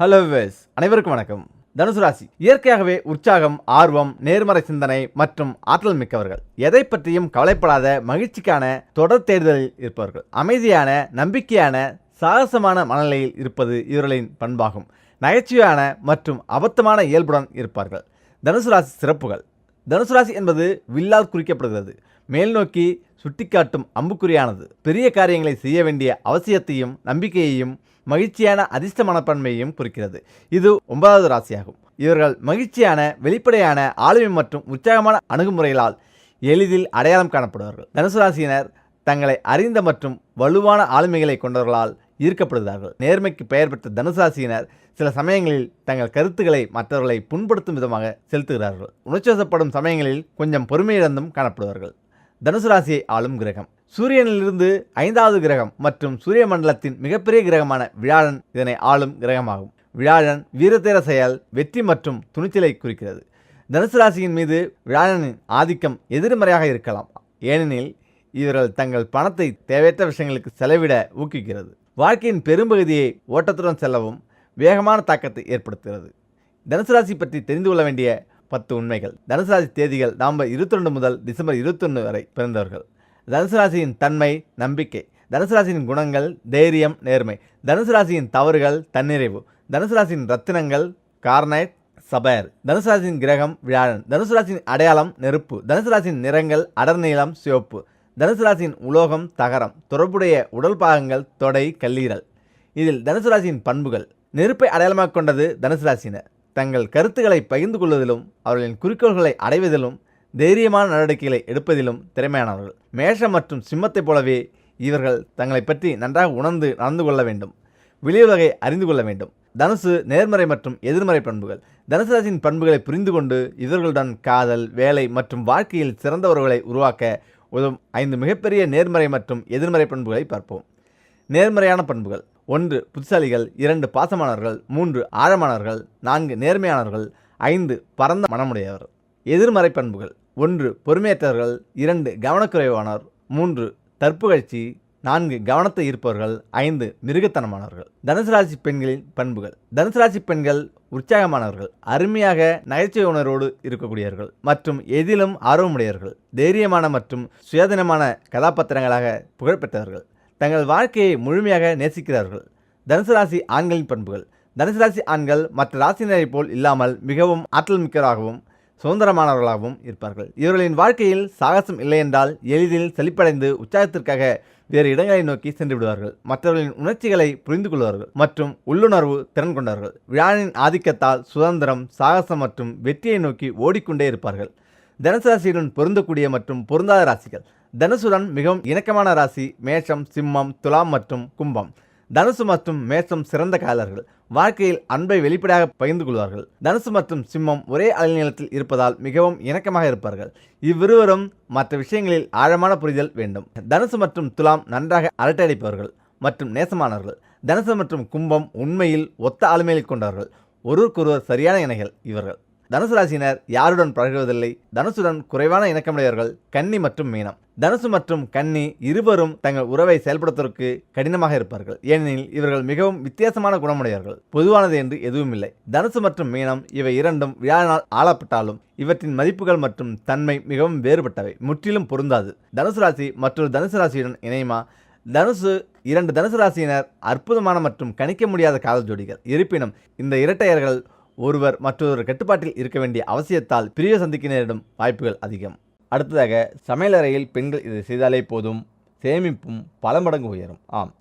Hello ways அனைவருக்கும் வணக்கம். தனுசு ராசி. இயற்கையாகவே உற்சாகம் ஆர்வம் நேர்மறை சிந்தனை மற்றும் ஆற்றல் மிக்கவர்கள். எதை பற்றியும் கவலைப்படாத மகிழ்ச்சிக்கான தொடர் தேடுதலில் இருப்பவர்கள். அமைதியான நம்பிக்கையான சாகசமான மனநிலையில் இருப்பது இவர்களின் பண்பாகும். நகைச்சுவையான மற்றும் அபத்தமான இயல்புடன் இருப்பார்கள். தனுசு ராசி சிறப்புகள். தனுசு ராசி என்பது வில்லால் குறிக்கப்படுகிறது. மேல்நோக்கி சுட்டிக்காட்டும் அம்புக்குறியானது. பெரிய காரியங்களை செய்ய வேண்டிய அவசியத்தையும் நம்பிக்கையையும் மகிழ்ச்சியான அதிர்ஷ்ட மனப்பான்மையையும் குறிக்கிறது. இது ஒன்பதாவது ராசியாகும். இவர்கள் மகிழ்ச்சியான வெளிப்படையான ஆளுமை மற்றும் உற்சாகமான அணுகுமுறைகளால் எளிதில் அடையாளம் காணப்படுவார்கள். தனுசு ராசியினர் தங்களை அறிந்த மற்றும் வலுவான ஆளுமைகளை கொண்டவர்களால் ஈர்க்கப்படுகிறார்கள். நேர்மைக்கு பெயர் பெற்ற தனுசு ராசியினர் சில சமயங்களில் தங்கள் கருத்துக்களை மற்றவர்களை புண்படுத்தும் விதமாக செலுத்துகிறார்கள். உணர்ச்சிவசப்படும் சமயங்களில் கொஞ்சம் பொறுமையிழந்தும் காணப்படுவார்கள். தனுசு ராசியை ஆளும் கிரகம். சூரியனிலிருந்து ஐந்தாவது கிரகம் மற்றும் சூரிய மண்டலத்தின் மிகப்பெரிய கிரகமான விழாழன் இதனை ஆளும் கிரகமாகும். விழாழன் வீரத்தேர செயல் வெற்றி மற்றும் துணிச்சலை குறிக்கிறது. தனுசு ராசியின் மீது விழாழனின் ஆதிக்கம் எதிர்மறையாக இருக்கலாம். ஏனெனில் இவர்கள் தங்கள் பணத்தை தேவையற்ற விஷயங்களுக்கு செலவிட ஊக்குவிக்கிறது. வாழ்க்கையின் பெரும்பகுதியை ஓட்டத்துடன் செல்லவும் வேகமான தாக்கத்தை ஏற்படுத்துகிறது. தனுசு ராசி பற்றி தெரிந்து கொள்ள வேண்டிய பத்து உண்மைகள். தனுசு ராசி தேதிகள் நவம்பர் இருபத்தி ரெண்டு முதல் டிசம்பர் இருபத்தொன்று வரை பிறந்தவர்கள். தனுசு ராசியின் தன்மை நம்பிக்கை. தனுசு ராசியின் குணங்கள் தைரியம் நேர்மை. தனுசு ராசியின் தவறுகள் தன்னிறைவு. தனுசு ராசியின் ரத்தினங்கள் கார்னைட் சபயர். தனுசு ராசியின் கிரகம் வியாழன். தனுசு ராசியின் அடையாளம் நெருப்பு. தனுசு ராசியின் நிறங்கள் அடர்நீளம் சிவப்பு. தனுசு ராசியின் உலோகம் தகரம். தொடர்புடைய உடல் பாகங்கள் தொடை கல்லீரல். இதில் தனுசு ராசியின் பண்புகள். நெருப்பை அடையாளமாக கொண்டது தனுசு ராசியினர். தங்கள் கருத்துக்களை பகிர்ந்து கொள்வதிலும் அவர்களின் குறிக்கோள்களை அடைவதிலும் தைரியமான நடவடிக்கைகளை எடுப்பதிலும் திறமையானவர்கள். மேஷம் மற்றும் சிம்மத்தைப் போலவே இவர்கள் தங்களை பற்றி நன்றாக உணர்ந்து நடந்து கொள்ள வேண்டும். வெளியுலகை அறிந்து கொள்ள வேண்டும். தனுசு நேர்மறை மற்றும் எதிர்மறை பண்புகள். தனுசு ராசியின் பண்புகளை புரிந்து கொண்டு இவர்களுடன் காதல் வேலை மற்றும் வாழ்க்கையில் சிறந்தவர்களை உருவாக்க உதவும் ஐந்து மிகப்பெரிய நேர்மறை மற்றும் எதிர்மறை பண்புகளை பார்ப்போம். நேர்மறையான பண்புகள். ஒன்று புத்திசாலிகள். இரண்டு பாசமானவர்கள். மூன்று ஆழமானவர்கள். நான்கு நேர்மையானவர்கள். ஐந்து பரந்த மனமுடையவர். எதிர்மறை பண்புகள். ஒன்று பொறுமையற்றவர்கள் இரண்டு கவனக்குறைவானவர் மூன்று தற்புகழ்ச்சி நான்கு கவனத்தை இருப்பவர்கள் ஐந்து மிருகத்தனமானவர்கள். தனுசு ராசி பெண்களின் பண்புகள். தனுசு ராசி பெண்கள் உற்சாகமானவர்கள் அருமையாக நகைச்சுவை உணர்வோடு இருக்கக்கூடியவர்கள் மற்றும் எதிலும் ஆர்வமுடையவர்கள் தைரியமான மற்றும் சுயாதீனமான கதாபாத்திரங்களாக புகழ்பெற்றவர்கள். தங்கள் வாழ்க்கையை முழுமையாக நேசிக்கிறார்கள். தனுசு ராசி ஆண்களின் பண்புகள். தனுசு ராசி ஆண்கள் மற்ற ராசினரைப் போல் இல்லாமல் மிகவும் ஆற்றல் மிக்கவராகவும் சுதந்திரமானவர்களாகவும் இருப்பார்கள். இவர்களின் வாழ்க்கையில் சாகசம் இல்லை என்றால் எளிதில் செழிப்படைந்து உற்சாகத்திற்காக வேறு இடங்களை நோக்கி சென்று விடுவார்கள். மற்றவர்களின் உணர்ச்சிகளை புரிந்து கொள்வார்கள் மற்றும் உள்ளுணர்வு திறன் கொண்டார்கள். விழாவின் ஆதிக்கத்தால் சுதந்திரம் சாகசம் மற்றும் வெற்றியை நோக்கி ஓடிக்கொண்டே இருப்பார்கள். தனுசு ராசியுடன் பொருந்தக்கூடிய மற்றும் பொருந்தாத ராசிகள். தனுசுடன் மிகவும் இணக்கமான ராசி மேஷம் சிம்மம் துலாம் மற்றும் கும்பம். தனுசு மற்றும் மேசம் சிறந்த காதலர்கள் வாழ்க்கையில் அன்பை வெளிப்படையாக பகிர்ந்து கொள்வார்கள். தனுசு மற்றும் சிம்மம் ஒரே அலைநிலத்தில் இருப்பதால் மிகவும் இணக்கமாக இருப்பார்கள். இவ்விருவரும் மற்ற விஷயங்களில் ஆழமான புரிதல் வேண்டும். தனுசு மற்றும் துலாம் நன்றாக அரட்டையடிப்பவர்கள் மற்றும் நேசமானவர்கள். தனுசு மற்றும் கும்பம் உண்மையில் ஒத்த ஆளுமையை கொண்டவர்கள். ஒருவருக்கொருவர் சரியான இணைகள் இவர்கள். தனுசு ராசியினர் யாருடன் பழகுவதில்லை? தனுசுடன் குறைவான இணக்கமுடையவர்கள் கன்னி மற்றும் மீனம். தனுசு மற்றும் கன்னி இருவரும் தங்கள் உறவை செயல்படுத்துவதற்கு கடினமாக இருப்பார்கள். ஏனெனில் இவர்கள் மிகவும் வித்தியாசமான குணமுடையவர்கள். பொதுவானது என்று எதுவும் இல்லை தனுசு மற்றும் மீனம் இவை இரண்டும் வியாழனால் ஆளப்பட்டாலும் இவற்றின் மதிப்புகள் மற்றும் தன்மை மிகவும் வேறுபட்டவை. முற்றிலும் பொருந்தாது. தனுசு ராசி மற்றொரு தனுசு ராசியுடன் இணையுமா? தனுசு இரண்டு தனுசு ராசியினர் அற்புதமான மற்றும் கணிக்க முடியாத காதல் ஜோடிகள். இருப்பினும் இந்த இரட்டையர்கள் ஒருவர் மற்றொரு கட்டுப்பாட்டில் இருக்க வேண்டிய அவசியத்தால் பிரிவை சந்திக்க நேரிடும் வாய்ப்புகள் அதிகம். அடுத்ததாக சமையலறையில் பெண்கள் இதை செய்தாலே போதும் சேமிப்பும் பல மடங்கு உயரும். ஆம்.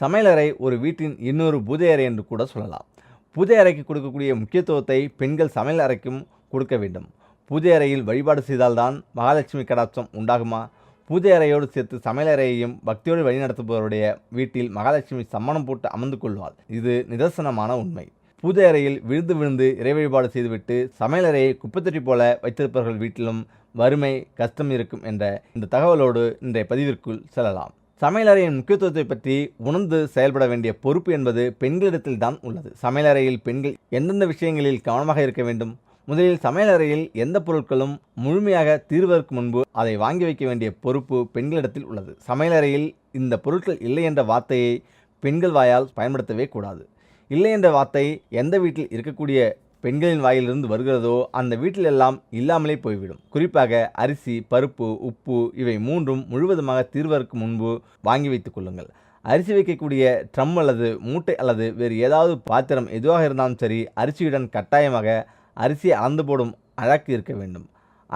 சமையலறை ஒரு வீட்டின் இன்னொரு பூஜை அறை என்று கூட சொல்லலாம். பூஜை அறைக்கு கொடுக்கக்கூடிய முக்கியத்துவத்தை பெண்கள் சமையல் அறைக்கும் கொடுக்க வேண்டும். பூஜை அறையில் வழிபாடு செய்தால்தான் மகாலட்சுமி கடாட்சம் உண்டாகுமா? பூஜை அறையோடு சேர்த்து சமையலறையையும் பக்தியோடு வழிநடத்துபவருடைய வீட்டில் மகாலட்சுமி சம்மணம் போட்டு அமர்ந்து கொள்வாள். இது நிதர்சனமான உண்மை. பூஜை அறையில் விழுந்து விழுந்து இறை வழிபாடு செய்துவிட்டு சமையலறையை குப்பைத்தொட்டி போல வைத்திருப்பவர்கள் வீட்டிலும் வறுமை கஷ்டம் இருக்கும் என்ற இந்த தகவலோடு இன்றைய பதிவிற்குள் செல்லலாம். சமையலறையின் முக்கியத்துவத்தை பற்றி உணர்ந்து செயல்பட வேண்டிய பொறுப்பு என்பது பெண்களிடத்தில் தான் உள்ளது. சமையலறையில் பெண்கள் எந்தெந்த விஷயங்களில் கவனமாக இருக்க வேண்டும்? முதலில் சமையலறையில் எந்த பொருட்களும் முழுமையாக தீர்வதற்கு முன்பு அதை வாங்கி வைக்க வேண்டிய பொறுப்பு பெண்களிடத்தில் உள்ளது. சமையலறையில் இந்த பொருட்கள் இல்லை என்ற வார்த்தையை பெண்கள் வாயால் பயன்படுத்தவே கூடாது. இல்லை என்ற வார்த்தை எந்த வீட்டில் இருக்கக்கூடிய பெண்களின் வாயிலிருந்து வருகிறதோ அந்த வீட்டில் எல்லாம் இல்லாமலே போய்விடும். குறிப்பாக அரிசி பருப்பு உப்பு இவை மூன்றும் முழுவதுமாக தீர்வதற்கு முன்பு வாங்கி வைத்துக் கொள்ளுங்கள். அரிசி வைக்கக்கூடிய ட்ரம் அல்லது மூட்டை அல்லது வேறு ஏதாவது பாத்திரம் எதுவாக இருந்தாலும் சரி அரிசியுடன் கட்டாயமாக அரிசியை அளந்து போடும் அழக்கு இருக்க வேண்டும்.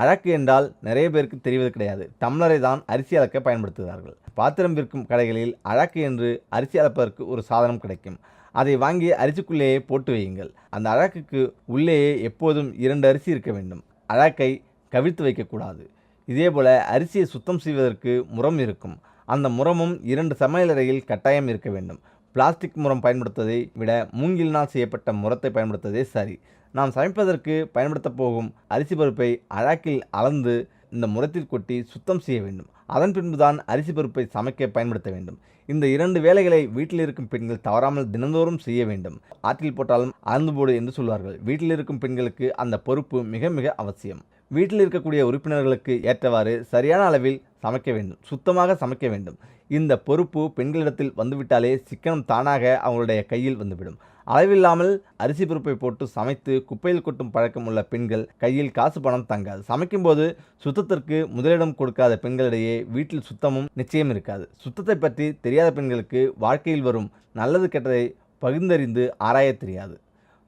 அழக்கு என்றால் நிறைய பேருக்கு தெரிவது கிடையாது. டம்ளரை தான் அரிசி அளக்க பயன்படுத்துகிறார்கள். பாத்திரம் விற்கும் கடைகளில் அழக்கு என்று அரிசி அளப்பதற்கு ஒரு சாதனம் கிடைக்கும். அதை வாங்கி அரிசிக்குள்ளேயே போட்டு வையுங்கள். அந்த அழகுக்கு உள்ளேயே எப்போதும் இரண்டு அரிசி இருக்க வேண்டும். அழக்கை கவிழ்த்து வைக்கக்கூடாது. இதேபோல அரிசியை சுத்தம் செய்வதற்கு முறம் இருக்கும். அந்த முறமும் இரண்டு சமையலறையில் கட்டாயம் இருக்க வேண்டும். பிளாஸ்டிக் முறம் பயன்படுத்துவதை விட மூங்கிலினால் செய்யப்பட்ட முறத்தை பயன்படுத்துவதே சரி. நாம் சமைப்பதற்கு பயன்படுத்தப் போகும் அரிசி பருப்பை அழாக்கில் அளந்து இந்த முறத்தில் கொட்டி சுத்தம் செய்ய வேண்டும். அதன் பின்புதான் அரிசி பருப்பை சமைக்க பயன்படுத்த வேண்டும். இந்த இரண்டு வேலைகளை வீட்டில் இருக்கும் பெண்கள் தவறாமல் தினந்தோறும் செய்ய வேண்டும். ஆற்றில் போட்டாலும் அறந்து போடு என்று சொல்வார்கள். வீட்டில் இருக்கும் பெண்களுக்கு அந்த பொறுப்பு மிக மிக அவசியம். வீட்டில் இருக்கக்கூடிய உறுப்பினர்களுக்கு ஏற்றவாறு சரியான அளவில் சமைக்க வேண்டும். சுத்தமாக சமைக்க வேண்டும். இந்த பொறுப்பு பெண்களிடத்தில் வந்துவிட்டாலே சிக்கனம் தானாக அவங்களுடைய கையில் வந்துவிடும். அளவில்லாமல் அரிசி பருப்பை போட்டு சமைத்து குப்பையில் கொட்டும் பழக்கம் உள்ள பெண்கள் கையில் காசு பணம் தங்காது. சமைக்கும்போது சுத்தத்திற்கு முதலிடம் கொடுக்காத பெண்களிடையே வீட்டில் சுத்தமும் நிச்சயம் இருக்காது. சுத்தத்தை பற்றி தெரியாத பெண்களுக்கு வாழ்க்கையில் வரும் நல்லது கெட்டதை பகிர்ந்தறிந்து ஆராயத் தெரியாது.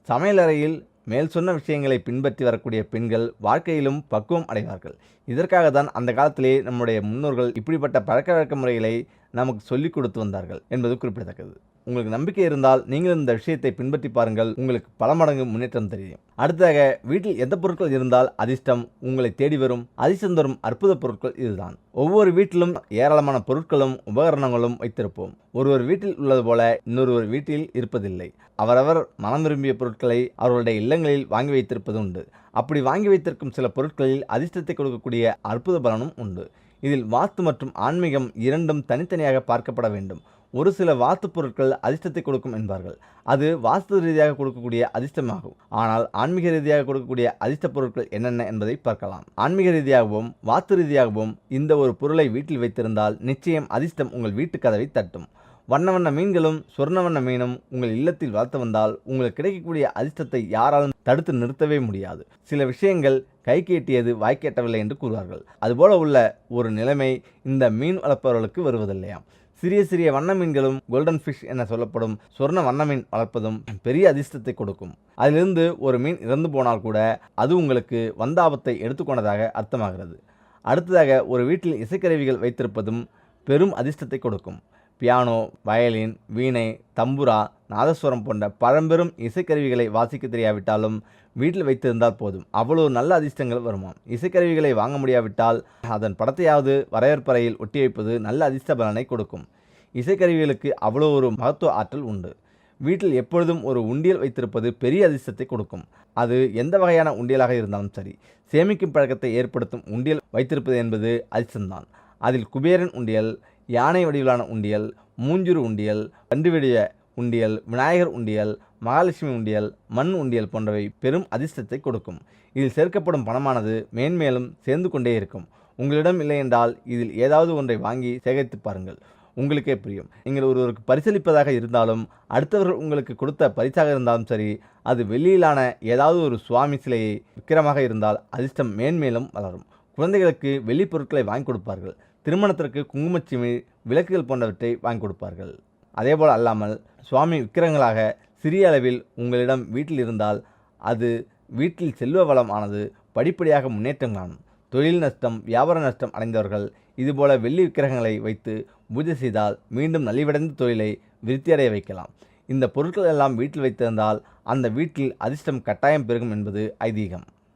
சமையலறையில் மேல் சொன்ன விஷயங்களை பின்பற்றி வரக்கூடிய பெண்கள் வாழ்க்கையிலும் பக்குவம் அடைவார்கள். இதற்காக தான் அந்த காலத்திலே நம்முடைய முன்னோர்கள் இப்படிப்பட்ட பழக்க வழக்க முறைகளை நமக்கு சொல்லிக் கொடுத்து வந்தார்கள் என்பது குறிப்பிடத்தக்கது. உங்களுக்கு நம்பிக்கை இருந்தால் நீங்கள் இந்த விஷயத்தை பின்பற்றி பாருங்கள். உங்களுக்கு பல மடங்கு முன்னேற்றம் தெரியும். அடுத்ததாக வீட்டில் எந்த பொருட்கள் இருந்தால் அதிர்ஷ்டம் உங்களை தேடி வரும். அதிர்ஷ்டம் தரும் அற்புத பொருட்கள் இதுதான். ஒவ்வொரு வீட்டிலும் ஏராளமான பொருட்களும் உபகரணங்களும் வைத்திருப்போம். ஒருவர் வீட்டில் உள்ளது போல இன்னொருவர் வீட்டில் இருப்பதில்லை. அவரவர் மனம் விரும்பிய பொருட்களை அவர்களுடைய இல்லங்களில் வாங்கி வைத்திருப்பது உண்டு. அப்படி வாங்கி வைத்திருக்கும் சில பொருட்களில் அதிர்ஷ்டத்தை கொடுக்கக்கூடிய அற்புத பலனும் உண்டு. இதில் வாஸ்து மற்றும் ஆன்மீகம் இரண்டும் தனித்தனியாக பார்க்கப்பட வேண்டும். ஒரு சில வாஸ்து பொருட்கள் அதிர்ஷ்டத்தை கொடுக்கும் என்பார்கள். அது வாஸ்து ரீதியாக கொடுக்கக்கூடிய அதிர்ஷ்டமாகும். ஆனால் ஆன்மீக ரீதியாக கொடுக்கக்கூடிய அதிர்ஷ்ட பொருட்கள் என்னென்ன என்பதை பார்க்கலாம். ஆன்மீக ரீதியாகவும் வாஸ்து ரீதியாகவும் இந்த ஒரு பொருளை வீட்டில் வைத்திருந்தால் நிச்சயம் அதிர்ஷ்டம் உங்கள் வீட்டு கதவை தட்டும். வண்ண வண்ண மீன்களும் சொர்ண வண்ண மீனும் உங்கள் இல்லத்தில் வளர்த்து வந்தால் உங்களுக்கு கிடைக்கக்கூடிய அதிர்ஷ்டத்தை யாராலும் தடுத்து நிறுத்தவே முடியாது. சில விஷயங்கள் கை கேட்டியது வாய்க்கேட்டவில்லை என்று கூறுவார்கள். அதுபோல உள்ள ஒரு நிலைமை இந்த மீன் வளர்ப்பவர்களுக்கு வருவதில்லையாம். சிறிய சிறிய வண்ண மீன்களும் கோல்டன் ஃபிஷ் என சொல்லப்படும் சொர்ண வண்ண மீன் வளர்ப்பதும் பெரிய அதிர்ஷ்டத்தை கொடுக்கும். அதிலிருந்து ஒரு மீன் இறந்து போனால் கூட அது உங்களுக்கு வந்தாபத்தை எடுத்துக்கொண்டதாக அர்த்தமாகிறது. அடுத்ததாக ஒரு வீட்டில் இசைக்கருவிகள் வைத்திருப்பதும் பெரும் அதிர்ஷ்டத்தை கொடுக்கும். பியானோ வயலின் வீணை தம்புரா நாதஸ்வரம் போன்ற பழம்பெரும் இசைக்கருவிகளை வாசிக்க தெரியாவிட்டாலும் வீட்டில் வைத்திருந்தால் போதும். அவ்வளோ நல்ல அதிர்ஷ்டங்கள் வருமாம். இசைக்கருவிகளை வாங்க முடியாவிட்டால் அதன் படத்தையாவது வரவேற்பறையில் ஒட்டி வைப்பது நல்ல அதிர்ஷ்ட பலனை கொடுக்கும். இசைக்கருவிகளுக்கு அவ்வளோ ஒரு மகத்துவ ஆற்றல் உண்டு. வீட்டில் எப்பொழுதும் ஒரு உண்டியல் வைத்திருப்பது பெரிய அதிர்ஷ்டத்தை கொடுக்கும். அது எந்த வகையான உண்டியலாக இருந்தாலும் சரி சேமிக்கும் பழக்கத்தை ஏற்படுத்தும் உண்டியல் வைத்திருப்பது என்பது அதிர்ஷ்டம்தான். அதில் குபேரன் உண்டியல் யானை வடிவிலான உண்டியல் மூஞ்சுரு உண்டியல் கண்டுவெடிய உண்டியல் விநாயகர் உண்டியல் மகாலட்சுமி உண்டியல் மண் உண்டியல் போன்றவை பெரும் அதிர்ஷ்டத்தை கொடுக்கும். இதில் சேர்க்கப்படும் பணமானது மேன்மேலும் சேர்ந்து கொண்டே இருக்கும். உங்களிடம் இல்லை என்றால் இதில் ஏதாவது ஒன்றை வாங்கி சேகரித்து பாருங்கள். உங்களுக்கே புரியும். நீங்கள் ஒருவருக்கு பரிசளிப்பதாக இருந்தாலும் அடுத்தவர்கள் உங்களுக்கு கொடுத்த பரிசாக இருந்தாலும் சரி அது வெள்ளியிலான ஏதாவது ஒரு சுவாமி சிலையை விக்கிரமாக இருந்தால் அதிர்ஷ்டம் மேன்மேலும் வளரும். குழந்தைகளுக்கு வெள்ளி பொருட்களை வாங்கி கொடுப்பார்கள். திருமணத்திற்கு குங்குமச்சிமி விளக்குகள் போன்றவற்றை வாங்கி கொடுப்பார்கள். அதேபோல் அல்லாமல் சுவாமி விக்கிரங்களாக சிறிய அளவில் உங்களிடம் வீட்டில் இருந்தால் அது வீட்டில் செல்வ வளம் ஆனது படிப்படியாக முன்னேற்றம் காணும் தொழில் நஷ்டம் வியாபார நஷ்டம் அடைந்தவர்கள் இதுபோல வெள்ளி விக்கிரகங்களை வைத்து பூஜை செய்தால் மீண்டும் நலிவடைந்த தொழிலை விருத்தியடைய வைக்கலாம். இந்த பொருட்கள் எல்லாம் வீட்டில் வைத்திருந்தால் அந்த வீட்டில் அதிர்ஷ்டம் கட்டாயம் பெருகும் என்பது ஐதீகம்.